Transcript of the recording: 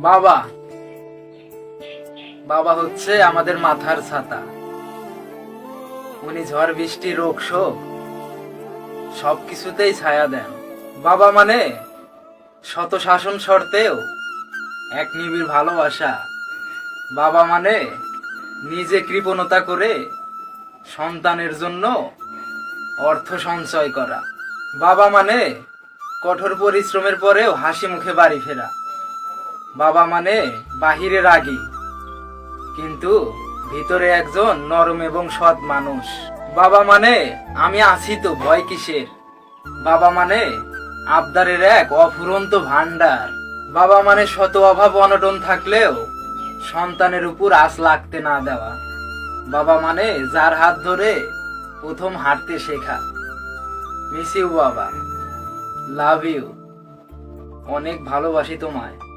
বাবা। বাবা হচ্ছে আমাদের মাথার ছাতা। উনি ঝড়, বৃষ্টি, রোগ, শোক, সবকিছুতেই ছায়া দেন। বাবা মানে শত শাসন শর্তেও এক নিবিড় ভালোবাসা। বাবা মানে নিজে কৃপণতা করে সন্তানের জন্য অর্থ সঞ্চয় করা। বাবা মানে কঠোর পরিশ্রমের পরেও হাসি মুখে বাড়ি ফেরা। বাবা মানে বাহিরে রাগী। কিন্তু ভিতরে একজন নরম এবং সৎ মানুষ। বাবা মানে আমি আছি তো, ভয় কিসের? বাবা মানে আবদারের এক অফুরন্ত ভান্ডার বাবা মানে শত অভাব অনটন থাকলেও সন্তানের উপর আশ লাগতে না দেওয়া। বাবা মানে যার হাত ধরে প্রথম হাঁটতে শেখা। মিস ইউ বাবা। Love you. অনেক ভালোবাসি তোমায়।